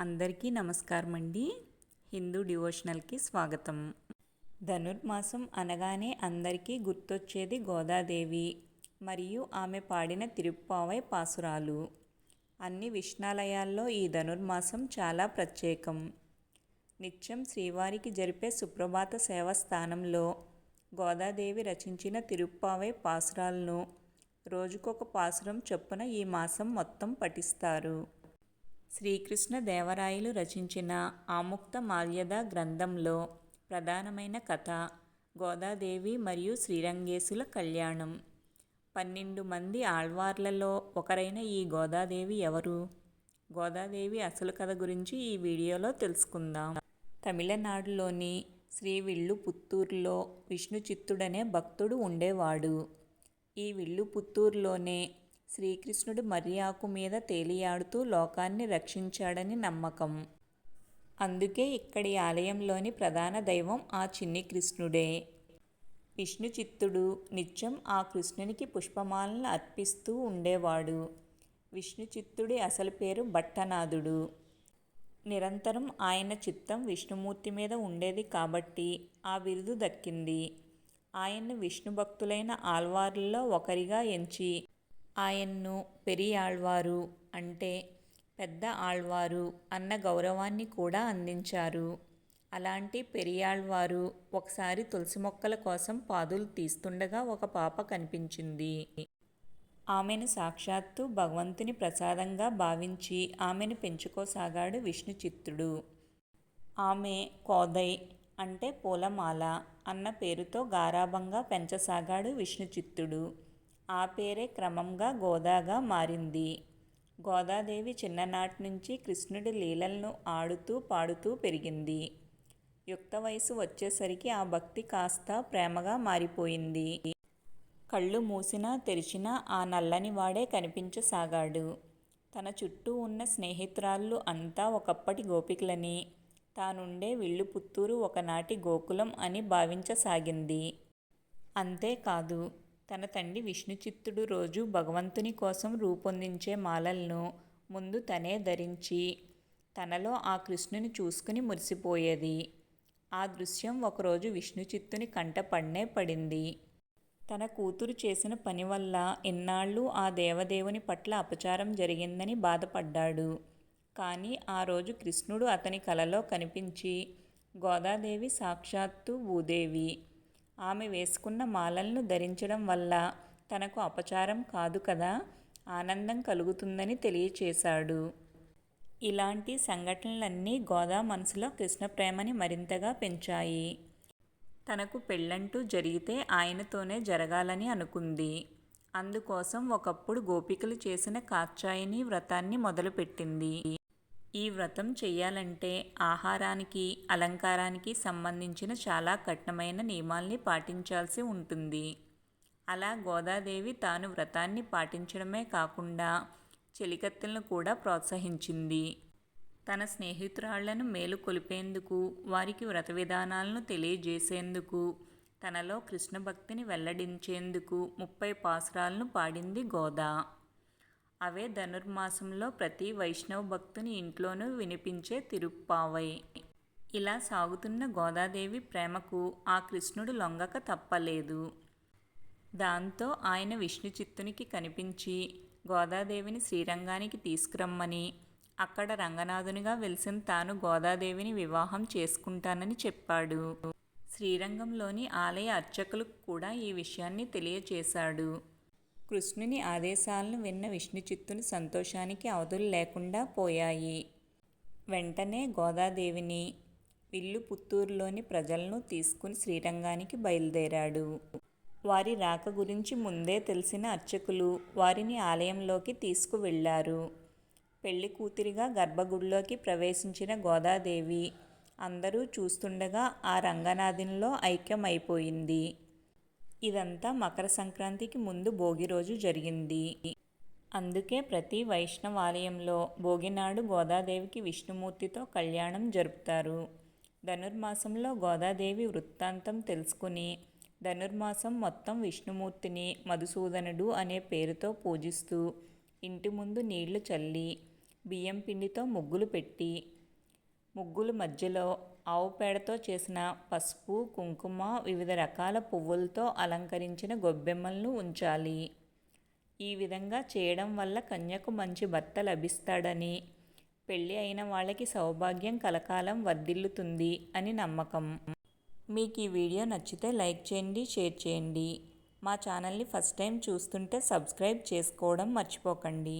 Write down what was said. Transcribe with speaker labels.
Speaker 1: అందరికీ నమస్కారం అండి హిందూ డివోషనల్కి స్వాగతం. ధనుర్మాసం అనగానే అందరికీ గుర్తొచ్చేది గోదాదేవి మరియు ఆమె పాడిన తిరుప్పావై పాసురాలు. అన్ని విష్ణాలయాల్లో ఈ ధనుర్మాసం చాలా ప్రత్యేకం. నిత్యం శ్రీవారికి జరిపే సుప్రభాత సేవ స్థానంలో గోదాదేవి రచించిన తిరుప్పావై పాసురాలను రోజుకొక పాసురం చొప్పున ఈ మాసం మొత్తం పఠిస్తారు. శ్రీకృష్ణ దేవరాయలు రచించిన ఆముక్త మాల్యద గ్రంథంలో ప్రధానమైన కథ గోదాదేవి మరియు శ్రీరంగేశుల కళ్యాణం. పన్నెండు మంది ఆళ్వార్లలో ఒకరైన ఈ గోదాదేవి ఎవరు? గోదాదేవి అసలు కథ గురించి ఈ వీడియోలో తెలుసుకుందాం. తమిళనాడులోని శ్రీ విల్లు పుత్తూరులో విష్ణు చిత్తుడనే భక్తుడు ఉండేవాడు. ఈ విల్లు పుత్తూరులోనే శ్రీకృష్ణుడు మర్యాకు మీద తేలియాడుతూ లోకాన్ని రక్షించాడని నమ్మకం. అందుకే ఇక్కడి ఆలయంలోని ప్రధాన దైవం ఆ చిన్ని కృష్ణుడే. విష్ణు చిత్తుడు నిత్యం ఆ కృష్ణునికి పుష్పమాలను అర్పిస్తూ ఉండేవాడు. విష్ణు చిత్తుడి అసలు పేరు భట్టనాథుడు. నిరంతరం ఆయన చిత్తం విష్ణుమూర్తి మీద ఉండేది కాబట్టి ఆ బిరుదు దక్కింది. ఆయన్ను విష్ణు భక్తులైన ఆల్వార్లలో ఒకరిగా ఎంచి ఆయన్ను పెరియాళ్వారు అంటే పెద్ద ఆళ్వారు అన్న గౌరవాన్ని కూడా అందించారు. అలాంటి పెరియాళ్వారు ఒకసారి తులసి మొక్కల కోసం పాదులు తీస్తుండగా ఒక పాప కనిపించింది. ఆమెను సాక్షాత్తు భగవంతుని ప్రసాదంగా భావించి ఆమెను పెంచుకోసాగాడు విష్ణు చిత్తుడు ఆమె కోదై అంటే పూలమాల అన్న పేరుతో గారాభంగా పెంచసాగాడు విష్ణు చిత్తుడు ఆ పేరే క్రమంగా గోదాగా మారింది. గోదాదేవి చిన్ననాటి నుంచి కృష్ణుడి లీలలను ఆడుతూ పాడుతూ పెరిగింది. యుక్త వయసు వచ్చేసరికి ఆ భక్తి కాస్త ప్రేమగా మారిపోయింది. కళ్ళు మూసినా తెరిచినా ఆ నల్లని వాడే కనిపించసాగాడు. తన చుట్టూ ఉన్న స్నేహితురాళ్ళు అంతా ఒకప్పటి గోపికలని. తానుండే విల్లు పుత్తూరు ఒకనాటి గోకులం అని భావించసాగింది. అంతేకాదు తన తండ్రి విష్ణుచిత్తుడు రోజు భగవంతుని కోసం రూపొందించే మాలలను ముందు తనే ధరించి తనలో ఆ కృష్ణుని చూసుకుని మురిసిపోయేది. ఆ దృశ్యం ఒకరోజు విష్ణుచిత్తుని కంట పడినే పడింది. తన కూతురు చేసిన పని వల్ల ఎన్నాళ్ళు ఆ దేవదేవుని పట్ల అపచారం జరిగిందని బాధపడ్డాడు. కానీ ఆ రోజు కృష్ణుడు అతని కలలో కనిపించి గోదాదేవి సాక్షాత్తు భూదేవి. ఆమె వేసుకున్న మాలలను ధరించడం వల్ల తనకు అపచారం కాదు కదా ఆనందం కలుగుతుందని తెలియచేశాడు. ఇలాంటి సంఘటనలన్నీ గోదా మనసులో కృష్ణ ప్రేమని మరింతగా పెంచాయి. తనకు పెళ్ళంటూ జరిగితే ఆయనతోనే జరగాలని అనుకుంది. అందుకోసం ఒకప్పుడు గోపికలు చేసిన కాత్యాయని వ్రతాన్ని మొదలుపెట్టింది. ఈ వ్రతం చేయాలంటే ఆహారానికి అలంకారానికి సంబంధించిన చాలా కఠినమైన నియమాల్ని పాటించాల్సి ఉంటుంది. అలా గోదాదేవి తాను వ్రతాన్ని పాటించడమే కాకుండా చెలికత్తెలను కూడా ప్రోత్సహించింది. తన స్నేహితురాళ్ళను మేలు కొలిపేందుకు వారికి వ్రత విధానాలను తెలియజేసేందుకు తనలో కృష్ణ భక్తిని వెల్లడించేందుకు ముప్పై పాసురాలను పాడింది గోదా. అవే ధనుర్మాసంలో ప్రతి వైష్ణవ భక్తుని ఇంట్లోనూ వినిపించే తిరుప్పావై. ఇలా సాగుతున్న గోదాదేవి ప్రేమకు ఆ కృష్ణుడు లొంగక తప్పలేదు. దాంతో ఆయన విష్ణు చిత్తునికి కనిపించి గోదాదేవిని శ్రీరంగానికి తీసుకురమ్మని అక్కడ రంగనాథునిగా వెలిసిన తాను గోదాదేవిని వివాహం చేసుకుంటానని చెప్పాడు. శ్రీరంగంలోని ఆలయ అర్చకులకు కూడా ఈ విషయాన్ని తెలియచేశాడు. కృష్ణుని ఆదేశాలను విన్న విష్ణుచిత్తుని సంతోషానికి అవధులు లేకుండా పోయాయి. వెంటనే గోదాదేవిని విల్లు పుత్తూరులోని ప్రజలను తీసుకుని శ్రీరంగానికి బయలుదేరాడు. వారి రాక గురించి ముందే తెలిసిన అర్చకులు వారిని ఆలయంలోకి తీసుకువెళ్ళారు. పెళ్ళి కూతురిగా గర్భగుడిలోకి ప్రవేశించిన గోదాదేవి అందరూ చూస్తుండగా ఆ రంగనాథునిలో ఐక్యమైపోయింది. ఇదంతా మకర సంక్రాంతికి ముందు భోగి రోజు జరిగింది. అందుకే ప్రతి వైష్ణవాలయంలో భోగినాడు గోదాదేవికి విష్ణుమూర్తితో కళ్యాణం జరుపుతారు. ధనుర్మాసంలో గోదాదేవి వృత్తాంతం తెలుసుకుని ధనుర్మాసం మొత్తం విష్ణుమూర్తిని మధుసూదనుడు అనే పేరుతో పూజిస్తూ ఇంటి ముందు నీళ్ళు చల్లి బియ్యం పిండితో ముగ్గులు పెట్టి ముగ్గుల మధ్యలో ఆవు పేడతో చేసిన పసుపు కుంకుమ వివిధ రకాల పువ్వులతో అలంకరించిన గొబ్బెమ్మలను ఉంచాలి. ఈ విధంగా చేయడం వల్ల కన్యకు మంచి భర్త లభిస్తాడని పెళ్ళి అయిన వాళ్ళకి సౌభాగ్యం కలకాలం వర్ధిల్లుతుంది అని నమ్మకం. మీకు ఈ వీడియో నచ్చితే లైక్ చేయండి షేర్ చేయండి. మా ఛానల్ని ఫస్ట్ టైం చూస్తుంటే సబ్స్క్రైబ్ చేసుకోవడం మర్చిపోకండి.